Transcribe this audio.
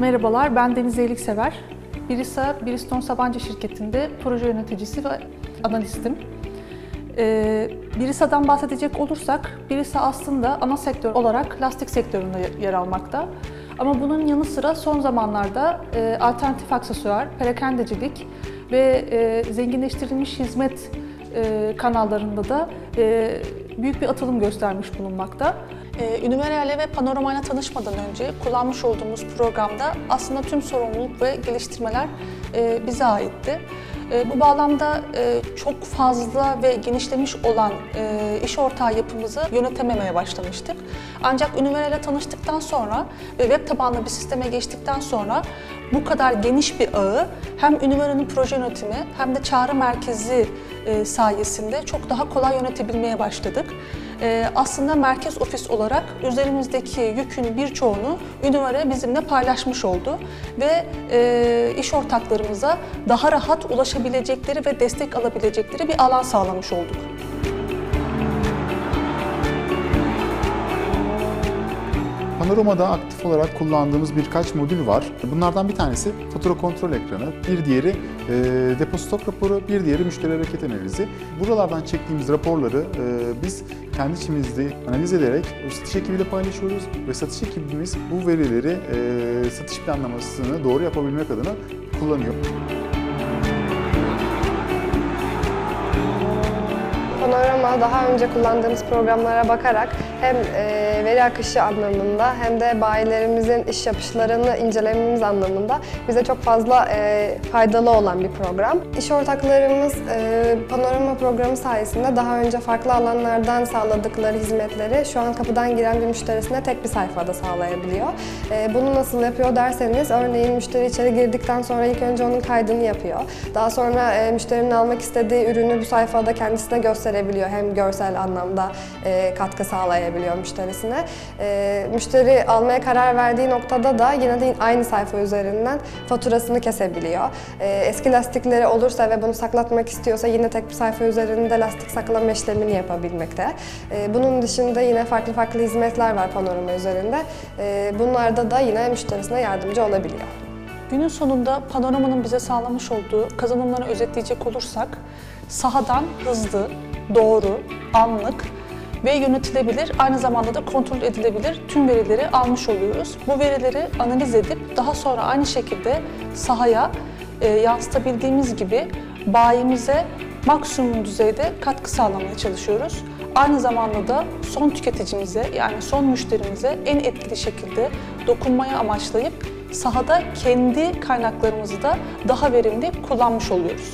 Merhabalar, ben Deniz Eyliksever. Birisa, Bridgestone Sabancı şirketinde proje yöneticisi ve analistim. Ee, Birisa'dan bahsedecek olursak, Birisa aslında ana sektör olarak lastik sektöründe yer almakta. Ama bunun yanı sıra son zamanlarda e, alternatif aksesuar, perakendecilik ve e, zenginleştirilmiş hizmet e, kanallarında da büyük bir atılım göstermiş bulunmakta. E, Üniveriale ve Panorama ile tanışmadan önce kullanmış olduğumuz programda aslında tüm sorumluluk ve geliştirmeler e, bize aitti. E, bu bağlamda e, çok fazla ve genişlemiş olan iş ortağı yapımızı yönetememeye başlamıştık. Ancak Üniveriale ile tanıştıktan sonra ve web tabanlı bir sisteme geçtikten sonra bu kadar geniş bir ağı hem Üniveriale'nin proje yönetimi hem de çağrı merkezi e, sayesinde çok daha kolay yönetebilmeye başladık. E, aslında merkez ofis olarak üzerimizdeki yükün birçoğunu Üniveriale bizimle paylaşmış oldu ve e, iş ortaklarımıza daha rahat ulaşabilecekleri ve destek alabilecekleri bir alan sağlamış olduk. Panorama'da aktif olarak kullandığımız birkaç modül var. Bunlardan bir tanesi fatura kontrol ekranı, bir diğeri e, depo stok raporu, bir diğeri müşteri hareket analizi. Buralardan çektiğimiz raporları e, biz kendi içimizde analiz ederek satış ekibiyle paylaşıyoruz ve satış ekibimiz bu verileri e, satış planlamasını doğru yapabilmek adına kullanıyor. Panorama daha önce kullandığımız programlara bakarak hem e, veri akışı anlamında hem de bayilerimizin iş yapışlarını incelememiz anlamında bize çok fazla e, faydalı olan bir program. İş ortaklarımız e, Panorama programı sayesinde daha önce farklı alanlardan sağladıkları hizmetleri şu an kapıdan giren bir müşterisine tek bir sayfada sağlayabiliyor. Bunu nasıl yapıyor derseniz örneğin müşteri içeri girdikten sonra ilk önce onun kaydını yapıyor. Daha sonra müşterinin almak istediği ürünü bu sayfada kendisine gösterebiliyor. Hem görsel anlamda e, katkı sağlayabiliyor müşterisine. E, müşteri almaya karar verdiği noktada da yine de aynı sayfa üzerinden faturasını kesebiliyor. E, eski lastikleri olursa ve bunu saklatmak istiyorsa yine tek bir sayfa üzerinde lastik saklama işlemini yapabilmekte. E, bunun dışında yine farklı farklı hizmetler var panorama üzerinde. E, bunlarda da yine müşterisine yardımcı olabiliyor. Günün sonunda panoramanın bize sağlamış olduğu kazanımları özetleyecek olursak, sahadan hızlı, doğru, anlık ve yönetilebilir, aynı zamanda da kontrol edilebilir tüm verileri almış oluyoruz. Bu verileri analiz edip daha sonra aynı şekilde sahaya e, yansıtabildiğimiz gibi bayimize maksimum düzeyde katkı sağlamaya çalışıyoruz. Aynı zamanda da son tüketicimize yani son müşterimize en etkili şekilde dokunmaya amaçlayıp sahada kendi kaynaklarımızı da daha verimli kullanmış oluyoruz.